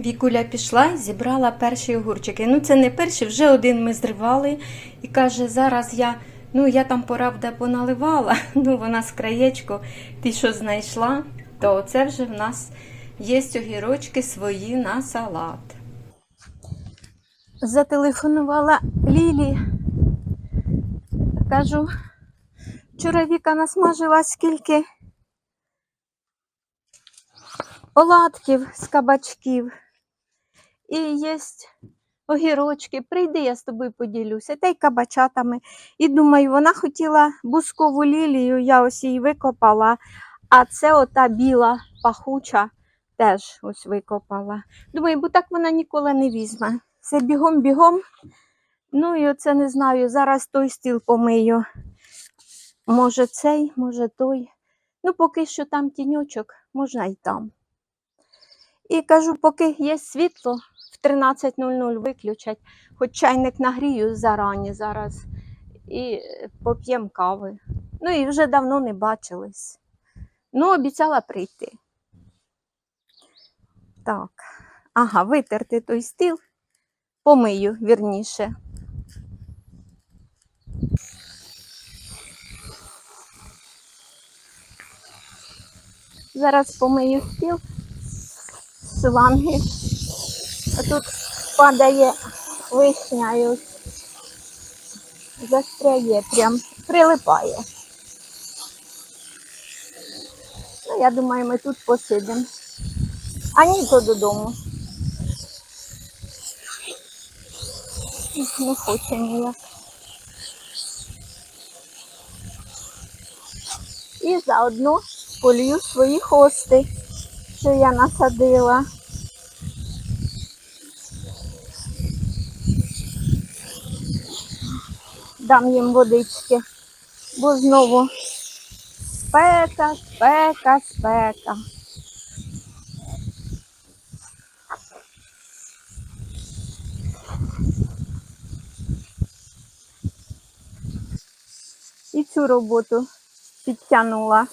Вікуля пішла і зібрала перші огурчики. Ну, це не перші, вже один ми зривали. І каже, зараз я, ну я там правда поналивала, ну вона з краєчку, ти що знайшла, то це вже в нас є огірочки свої на салат. Зателефонувала Лілі. Кажу, вчора Віка насмажила скільки оладків з кабачків. І є огірочки. Прийди, я з тобою поділюся. Та й кабачатами. І думаю, вона хотіла бускову лілію, я ось її викопала. А це ота біла пахуча теж ось викопала. Думаю, бо так вона ніколи не візьме. Це бігом-бігом. Ну і оце не знаю. Зараз той стіл помию. Може цей, може той. Ну, поки що там тіньочок, можна і там. І кажу, поки є світло, 13.00 виключать, хоч чайник нагрію зарані зараз і е, поп'ємо кави. Ну і вже давно не бачились. Ну, обіцяла прийти. Так, ага, витерти той стіл, помию вірніше. Зараз помию стіл з шланги. А тут падає вишня і застряє, прям прилипає. Ну, я думаю, ми тут посидимо. А ні, то додому. Не хоче ніяк. І заодно полью свої хости, що я насадила. Дам їм водички, бо знову спека, спека, спека. І цю роботу підтягнула.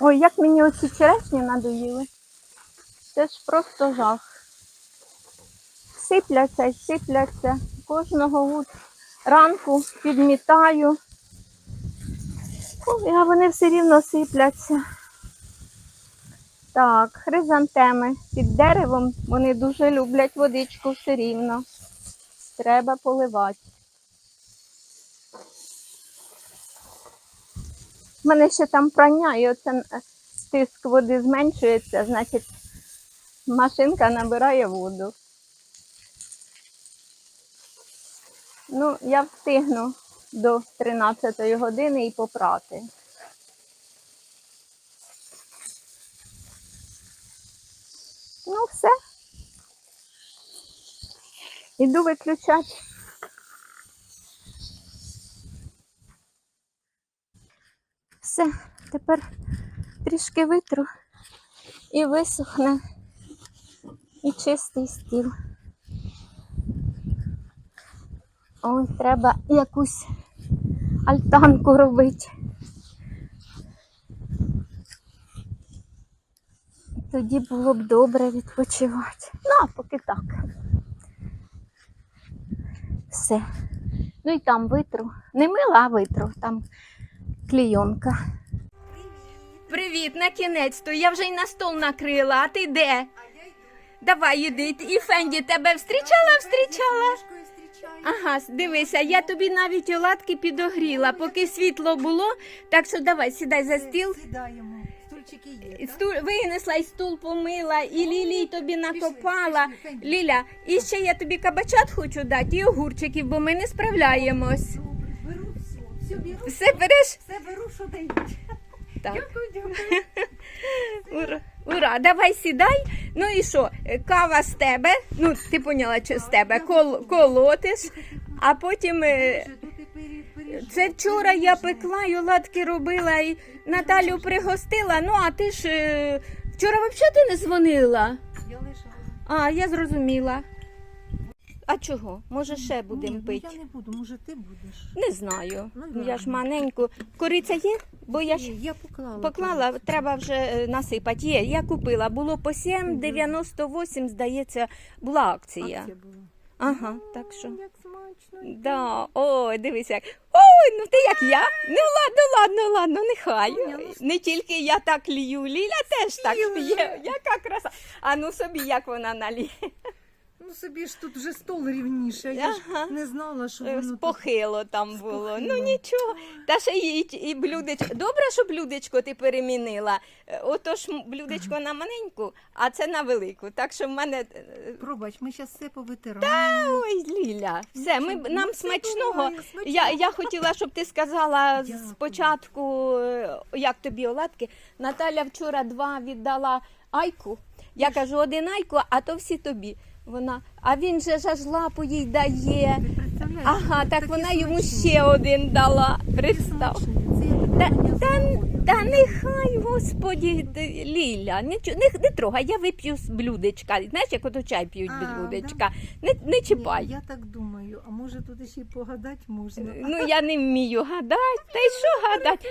Ой, як мені оці черешні надоїли. Це ж просто жах. Сипляться сипляться. Кожного ранку підмітаю. Ой, а вони все рівно сипляться. Так, хризантеми під деревом вони дуже люблять водичку все рівно. Треба поливати. У мене ще там прання, і оце е, тиск води зменшується, значить машинка набирає воду. Ну, я встигну до 13 години і попрати. Ну, все. Іду виключати. Все, тепер трішки витру і висохне, і чистий стіл. Ой, треба якусь альтанку робити. Тоді було б добре відпочивати. Ну, а поки так. Все. Ну і там витру. Не мила, а витру. Там клійонка. Привіт, на кінець то я вже й на стол накрила, а ти де? Давай іди. І Фенді тебе встрічала, встрічала. Ага, дивися, я тобі навіть оладки підогріла, поки світло було. Так що давай, сідай за стіл. Сідаємо. Стульчики є. так? Стул винесла і стул помила, і Лілі тобі накопала. пішли, Фенді. Ліля, і ще я тобі кабачат хочу дати, і огурчиків, бо ми не справляємось. Добре, беру все. Все беру, Все береш? все беру, що дають. Так. Дякую, дякую. Ура, ура, давай сідай. Ну і що, кава з тебе, ну ти поняла, що з тебе, кол, колотиш, а потім. е. Це вчора я пекла і оладки робила і Наталю пригостила. Ну, а ти ж е, вчора взагалі ти не дзвонила. Я лишала. А, я зрозуміла. А чого? Може, ще Ні, будемо ну, пити? Я не буду, може ти будеш. Не знаю. Ну, Ну, я ж маленьку. Кориця є? Бо я ж Ні, я поклала. поклала, треба вже е, насипати. Є, я купила. Було по 7,98, здається, була акція. Акція була. Ага, так що. Як смачно. Да, ой, дивись як. Ой, ну ти як я. Ну ладно, ладно, ладно, нехай. Ну, Не тільки я так лію, Ліля теж так п'є. Яка краса. А ну собі як вона наліє. Собі ж тут вже стол рівніше. Я Ага. ж не знала, що воно тут. Похило там було. Похило. Ну нічого. Та ще і, і блюдечко. Добре, що блюдечко ти перемінила. Е, Ото ж блюдечко на маленьку, а це на велику. Так що в мене. е, Пробач, ми зараз все повитираємо. Ой, Ліля, все, ми, Ну, нам смачного. буває, смачного. Я, я хотіла, щоб ти сказала Дякую. спочатку, е, як тобі оладки. Наталя вчора два віддала айку. Я кажу, один айку, а то всі тобі. Вона, а він же ж аж лапу їй дає. Ага, так вона йому ще один дала. Представ. Та, та, та нехай, господі, Ліля, нічого, не, не трогай, я вип'ю з блюдечка. Знаєш, як ото чай п'ють А, без блюдечка. Не, не чіпай. Я так думаю, а може тут ще й погадати можна. Ну, я не вмію гадати. Та й що гадати?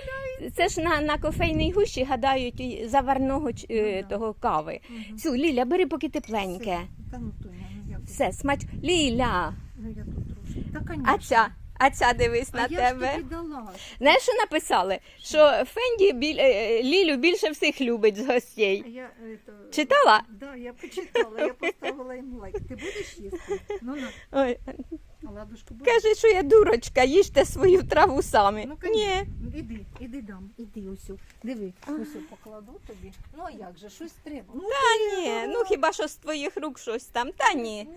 Це ж на, на кофейній гущі гадають заварного ч- е, Ну, того кави. Все, Ліля, бери поки тепленьке. Все. Та ну Тоня, ну як? Все, смач. Ліля, Ну я тут трошки. Та, конечно. а ця, а ця дивись А на я тебе. ж тобі дала. Знаєш, що написали? Що Фенді біль, е, Лілю більше всіх любить з гостей. Я, это... Читала? Да, я почитала, я поставила їм лайк. Ти будеш їсти? Ну на, Ой, ладушку будеш? каже, що я дурочка, їжте свою траву самі. Ну, Ні. Іди, іди дам, іди ось. сю. Диви, Ага. ось сю покладу тобі. Ну а як же, щось треба. Ну, Та ні, ну хіба що з твоїх рук щось там. Та ні.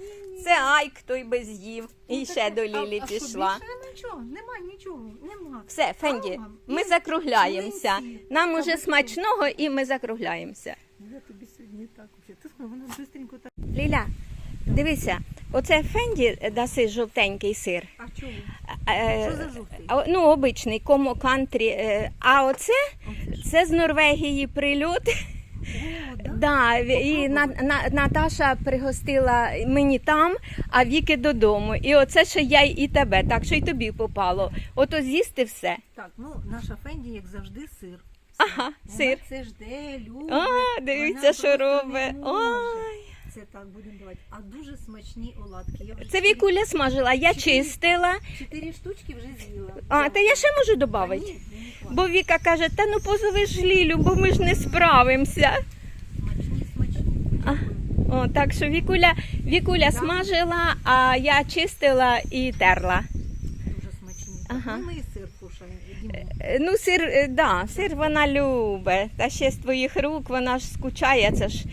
Це Айк той би з'їв. І Ну, ще таке. до А- Лілі а що, пішла. більше нічого, нема нічого, нема. Все, Фенді, Мама, ми і закругляємося. млинці. Нам уже смачного і ми закругляємося. Я тобі сьогодні так. Ти вона швидко так. Ліля, дивися, оце Фенді даси жовтенький сир. А чого? Е, Що за жовтий? а, Ну, обичний, комо кантрі. е, А оце це з Норвегії прильот. О, да? Да, і на, на, Наташа пригостила мені там, а Віки додому. І оце ще я і тебе, так що й тобі попало. Ото з'їсти все. Так, ну наша Фенді, як завжди, сир. Ага, Вона сир. це жде, любить. А, дивіться, Вона що просто не робить. може. Це так будемо давати. А дуже смачні оладки. Я вже Це чотири- Вікуля смажила, я Чотири. чистила. Чотири штучки вже з'їла. А, та я ще можу додати. ні, ні, хватить. Бо Віка каже, та ну позови ж Лілю, бо ми ж не справимося. Смачні, смачні. А. О, так що Вікуля, Вікуля смажила, а я чистила і терла. Дуже смачні. Ага. Ну, ми і сир кушаємо. їмо. Е, Ну, сир, е, да, сир вона любить. Та ще з твоїх рук вона ж скучає. Це ж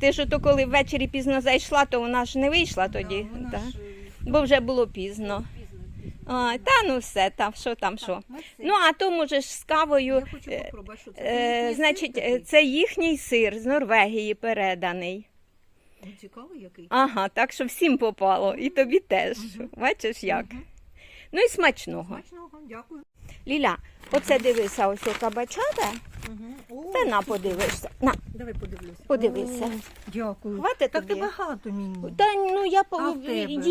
ти ж ото коли ввечері пізно зайшла, то вона ж не вийшла тоді. Да, вона та. ж, е, Бо вже було пізно. А, та ну все, там що там що. Так, ми. Ну, а то можеш з кавою. Я хочу е, попробувати, що це. Е, Це значить, е, такий? це їхній сир з Норвегії переданий. Ну, Цікавий який. Ага, так що всім попало, і тобі теж. Бачиш як? Мгм. Ну і смачного. Смачного, дякую. Ліля, оце дивися, ось у кабачата. Угу. Та на подивишся. На, Давай подивлюся. подивися. О, Дякую. Хватить Так ти багато мені. Та ну я по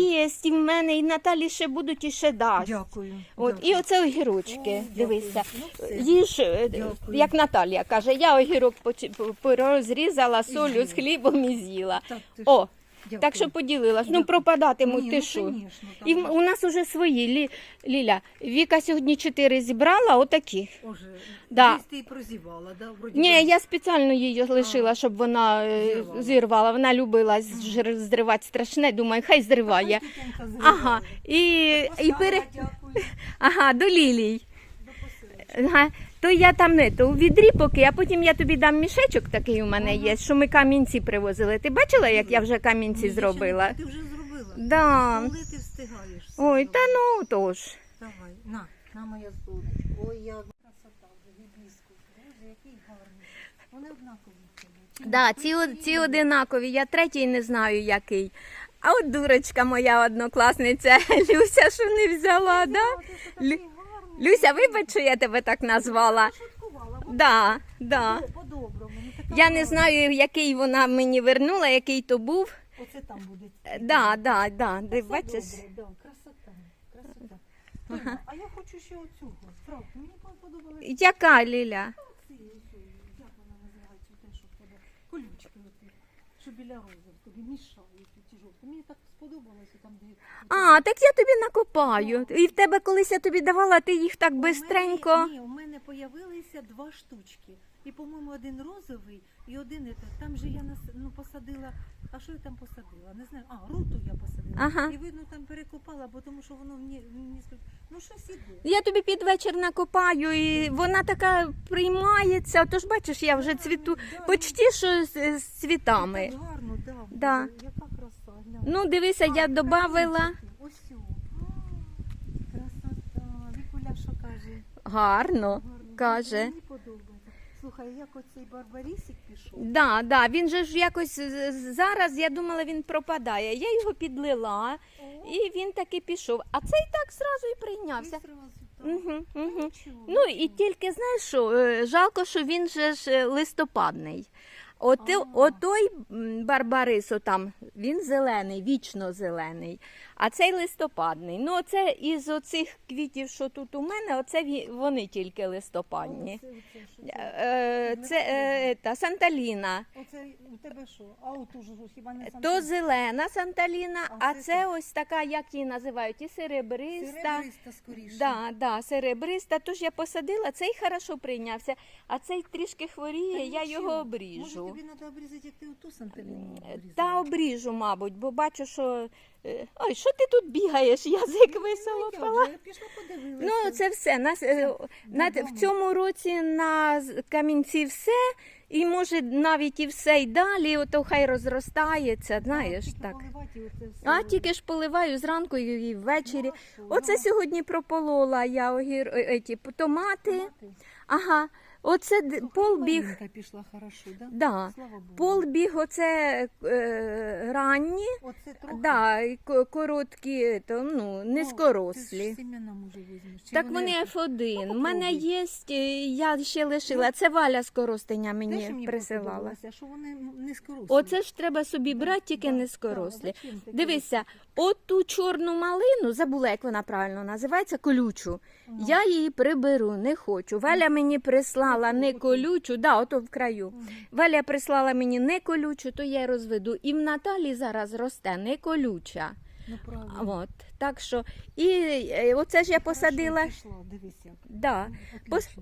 є і в мене, і Наталі ще будуть і ще дасть. Дякую. От, дякую. і оце огірочки. О, Дивися. дякую. Ну. Їж, е, Дякую. як Наталія каже, я огірок поч- по- по- розрізала солью з хлібом і з'їла. О, дякую. так що поділилась. Ну пропадатимуть, Ні, ти ну, що? конечно, І в- у нас уже свої. Лі, Ліля, Віка сьогодні чотири зібрала, отакі. Да. десь ти і прозівала, да? Вроді Ні, би. я спеціально її лишила, щоб вона е, Зірвала. зірвала. Вона любила зжир- зривати страшне. Думаю, хай зриває. Тітонька зривала. Ага, і, і Поставила, пере... дякую. ага, до лілій. До посилочки. Ага, то я там не то у відрі поки, а потім я тобі дам мішечок такий у мене є, що ми камінці привозили. Ти бачила, як я вже камінці зробила? Ти вже зробила. Да. Коли ти встигаєш? все Ой, та зробити? ну тож. Давай, на, на моя сонечко. Ой, як красота вже гібіску. Боже, який гарний. Вони однакові. в тебе. Чи? Да, ці, о- ці одинакові, я третій не знаю який. А от дурочка моя однокласниця Люся, що не взяла, да? Лю-. Люся, вибач, що я тебе так назвала. Шуткувала. Да, да. По-доброму. ну, така Я не знаю, який вона мені вернула, який то був. Оце там буде. Е, Да, да, да. Ти Все бачиш? добре, да, красота, красота. Тоня, А я хочу ще оцю. Справді, мені подобалося. Яка Ліля? Ці, ці, як вона називається, те, що в тебе колючки оті, що біля рози тобі мішають ті жовті. Мені так сподобалося там, де... А, так я тобі накопаю. І в тебе колись я тобі давала, ти їх так бистренько. Ні, у мене появилися два штучки. І, по-моєму, один розовий і один этот. Там же я нас, ну, посадила. А що я там посадила? Не знаю. А, руту я посадила. Ага. І видно, там перекопала, бо тому що воно в ні, ні, ну щось іде. Я тобі під вечір накопаю, і вона така приймається. Отож, бачиш, я вже цвіту Да, почти що з, з ну, цвітами. так гарно, да, Да. Ну, дивися, я додавила. Красота. Вікуля, що каже? Гарно, каже. Мені подобається. Слухай, як оцей барбарісик пішов. Да, да, він же ж якось з- з- зараз, я думала, він пропадає. Я його підлила, О, і він таки пішов. А цей так зразу і і прийнявся. Угу, угу. Ну і тільки знаєш що, е, жалко, що він же ж е, листопадний. От, А. отой Барбарисо там, він зелений, вічно зелений, а цей листопадний. Ну, оце із оцих квітів, що тут у мене, оце вони тільки листопадні. Це? Е, Це е, та, Санталіна. Оце у тебе що? А от уже хіба не сам То зелена Санталіна, А а це це ось така, як її називають, і серебриста. серебриста скоріше. Да, да, серебриста. Тож я посадила, цей хорошо прийнявся, а цей трішки хворіє, я його Може обріжу. тобі треба обрізати, як ти ту санталіну Е, обрізала? Та обріжу, мабуть, бо бачу, що. Е, Ой, що ти тут бігаєш? Язик Ну, висолопала. пішла подивилася. Ну, це все. Нас, е, на, в цьому році на з- камінці все, і може навіть і все й далі, ото хай розростається, знаєш, так. А тільки ж поливаю зранку і і ввечері. Ну. Оце Ну, сьогодні прополола я огір, е, еті, томати. томати. Ага, оце д- полбіг. Пішла хорошо, да? Да. Слава Богу. Полбіг оце е, ранні, Оце трохи. да, і ко- короткі, то, ну, О, Ти низькорослі. ж семена може візьмеш. Чи Так вони F1. Ну, У мене попробуй. є, е, я ще лишила. Це Валя з Коростеня Знаєш, що мені мені присилала. подобалося? Що вони низькорослі. Оце ж треба собі брати, тільки да, низькорослі. да, зачем Дивися, от ту чорну малину, забула, як вона правильно називається, колючу. Ну. Я її приберу, не хочу. Валя мені прислала не колючу, да, ото в краю. Валя прислала мені не колючу, то я розведу. І в Наталі зараз росте не колюча. Ну. От, так що, і е, оце ж я посадила. пішла, дивись як. Да.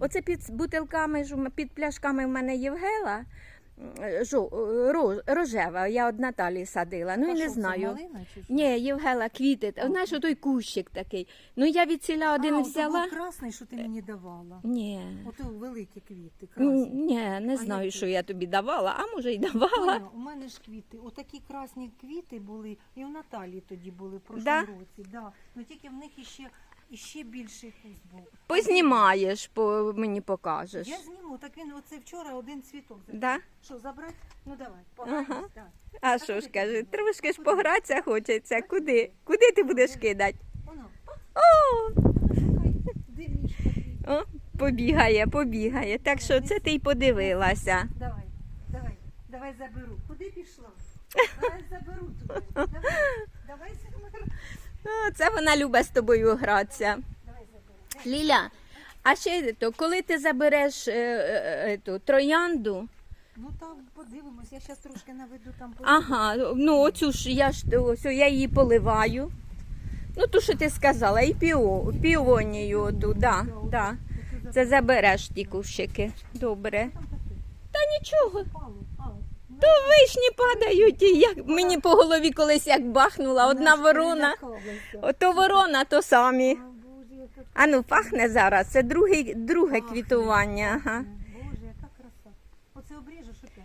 Оце під бутилками, під пляшками в мене Євгела жо, ро- рожева, я од Наталі садила. Ну А і не знаю. малина чи що? Ні, Євгела, квіти. А. Знаєш, той кущик такий. Ну я від ціля один а, взяла. був красний, що ти мені давала. Ні. Ото великі квіти, красні. Ні, не знаю, які? що я тобі давала, а може й давала. Тоня, у мене ж квіти, отакі красні квіти були, і у Наталії тоді були в прошлому Да? році. Да. Ну тільки в них іще, іще більший куст був. Познімаєш, по, мені покажеш. Я зніму, так він оце вчора один цвіток забрав. Да? Що, забрати? Ну давай, пограйся. Ага. Да. А що ж каже, трошки ж погратися хочеться. Куди? Куди ти будеш кидати? Воно, О, о, побігає, побігає. Так що це ти й подивилася. Давай, давай, давай заберу. Куди пішла? Давай заберу тебе. Давай, давай заберу. О, це вона любить з тобою гратися. Ліля, а ще то, коли ти забереш е, е, е, ту троянду, Ну там подивимось, я зараз трошки наведу там ага, ну оцю ж я ж ось я її поливаю. Ну, ту, що ти сказала, і піо, піонію оту, да, да. Це забереш ті кущики. Добре. Та нічого. То вишні падають, і як мені по голові колись як бахнула одна ворона. Ото ворона, то самі. А ну пахне зараз. Це другий, друге квітування. Ага. Боже, яка краса. Оце обріжеш опять.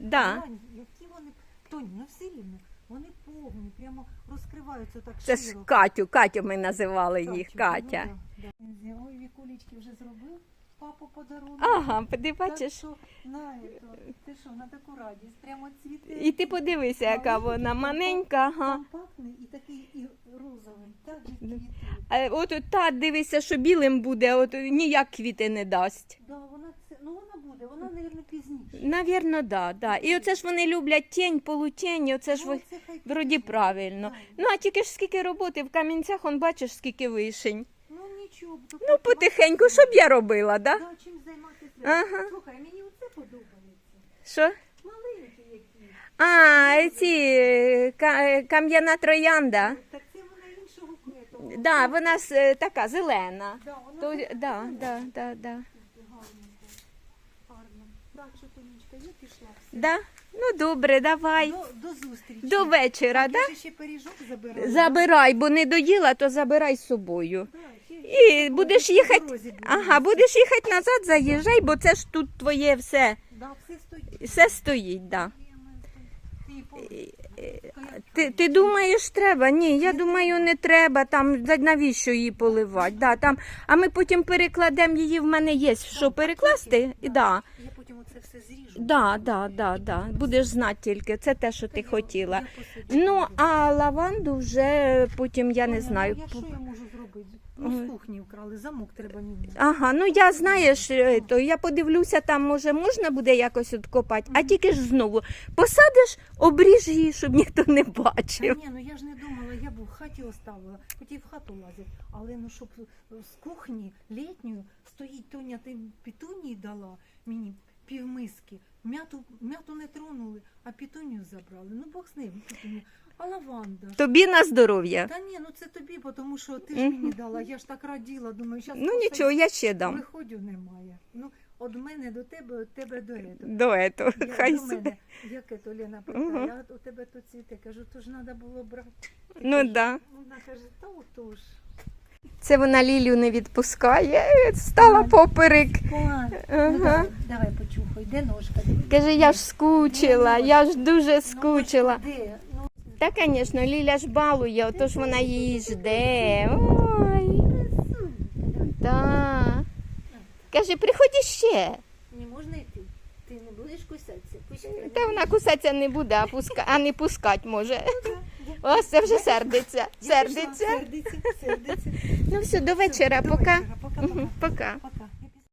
Да. Глянь, Які вони, Тоні, ну все рівно, вони повні, прямо розкриваються так Це ж широко. Катю, Катю ми називали їх, Катя. Ну, да. Ой, Вікулечки вже зробив папу подарунок. Ага, ти Так що, на, ето, ти що, на таку радість, прямо цвіте. І ти подивися, яка вона маленька. Ага. Пахне і такий і розовий, так же квіти. А от та дивися, що білим буде, от ніяк квіти не дасть. Да, вона це, ну вона буде вона, мабуть, пізніше. Навірно, да, да. І оце ж вони люблять тінь, полутінь, оце ж Ну, ви- це хай вроді правильно. Ну, а тільки ж скільки роботи в Кам'янцях, он бачиш, скільки вишень. То Ну, потихеньку, щоб я робила, да? Да, чим займатися. Ага. Слухай, мені оце подобається. Що? Маленькі які. А, ці е, ка- е, кам'яна троянда. Так це вона іншого квету. Да, вона с- е, така зелена. Да, вона То, така да, да, да, да. Гарненько. Гарно. Так, що, Тонечка, я пішла. Все. Да? Ну добре, давай. До, до зустрічі. До вечора, да? Ще пиріжок забираю. Забирай, бо не доїла, то забирай з собою. І будеш їхати. Ага, будеш їхати назад, заїжджай, бо це ж тут твоє все. Да, все стоїть. Все стоїть, да. Ти? Ти, ти думаєш, треба? Ні, я думаю, не треба. Там навіщо її поливати? Да, там, а ми потім перекладемо її. В мене є що перекласти. Да. Потім оце все зріжу. Да, да, да, да. Будеш знати тільки. Це те, що ти хотіла. Ну, а лаванду вже потім я не Оля, знаю. ну, Я що я можу зробити? Ну, з кухні вкрали, замок треба міняти. Ага, ну я знаєш, е, то я подивлюся, там може можна буде якось откопати, а тільки ж знову посадиш, обріж її, щоб ніхто не Та бачив. ні, ну я ж не думала, я б в хаті оставила, хотів в хату лазити, але ну щоб з кухні літньою стоїть Тоня, ти пітунії дала мені півмиски. М'яту, м'яту не тронули, а пітунію забрали. Ну Бог з ним. А лаванда. Тобі на здоров'я. Та ні, ну це тобі, тому що ти ж мені дала, я ж так раділа, думаю, зараз Ну нічого, я ще дам. виходю немає. Ну, від мене до тебе, від тебе до этого. До этого. Я Хай до мене, яке то Лена Мгм. питає, а у тебе тут цвіте. Кажу, то ж треба було брати. Ну да. Вона каже, та отож. Це вона Лілю не відпускає, стала поперек. Ага. Ага. Ну, давай, давай почухай, де ножка? Каже, я ж скучила, я ж дуже скучила. Ну, Та, звісно, Ліля ж балує, отож вона її жде. Ой, так. Каже, приходь іще. не можна йти. Ти не будеш кусатися. Та вона кусатися не буде, а, пуска... а не пускать може. Ось це вже сердиться. Сердиться. Сердиться, сердиться. Ну все, до вечора. Пока. Пока.